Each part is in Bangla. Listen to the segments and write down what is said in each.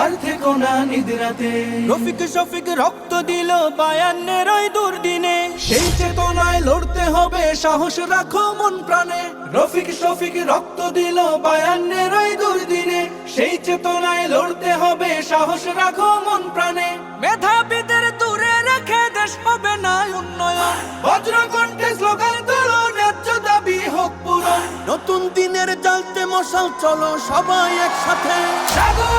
আর থেকো না নিদ্রাতে। রফিক শফিক রক্ত দিল বায়ান্নের ওই দুর্দিনে। সেই চেতনায় লড়তে হবে সাহস রাখো মন প্রাণে। রফিক শফিক রক্ত দিল বায়ান্নের ওই দুর্দিনে। সেই চেতনায় লড়তে হবে সাহস রাখো মন প্রাণে। মেধাবীদের দূরে রেখে দেশ হবে না উন্নয়ন। বজ্র কণ্ঠে স্লোগান তোলো ন্যায্য দাবি হোক পূরণ। নতুন দিনের জ্বালতে মশাল চলো সবাই একসাথে। জাগো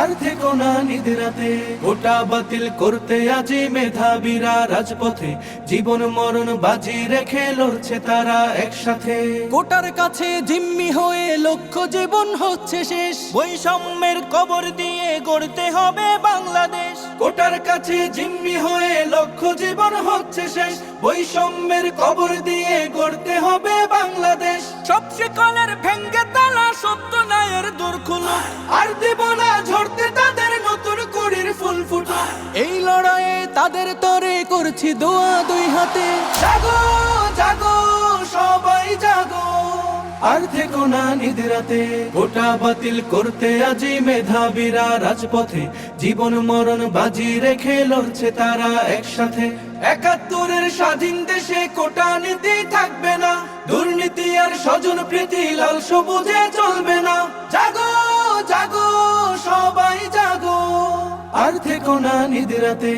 আর থেকো না নিদ্রাতে গোটা বাতিল করতে আজি মেধাবীরা রাজপথে। জীবন মরণ বাজি রেখে লড়ছে তারা একসাথে। কোটার কাছে জিম্মি হয়ে লক্ষ্য জীবন হচ্ছে শেষ। বৈষম্যের কবর দিয়ে গড়তে হবে বাংলাদেশ। কোটার কাছে জিম্মি হয়ে লক্ষ্য জীবন হচ্ছে শেষ। বৈষম্যের কবর দিয়ে গড়তে হবে বাংলাদেশ। সবচেয়ে সত্য নায়ের দূর খুলুক আর দেব না ঝরতে তাদের নতুন করির ফুল ফুটো। এই লড়াইয়ে তাদের তরে করছি দোয়া দুই হাতে। জাগো জাগো সবাই জাগো। আর থেকো না নিদ্রাতে গোটা বাতিল করতে আজি মেধাবীরা রাজপথে। জীবন মরণ বাজি রেখে লড়ছে তারা একসাথে। একাত্তরের স্বাধীন দেশে কোটা নীতি থাকবে না। স্বজন প্রীতি লাল সবুজে চলবে না। জাগো জাগো সবাই জাগো। আর থেকো না নিদ্রাতে।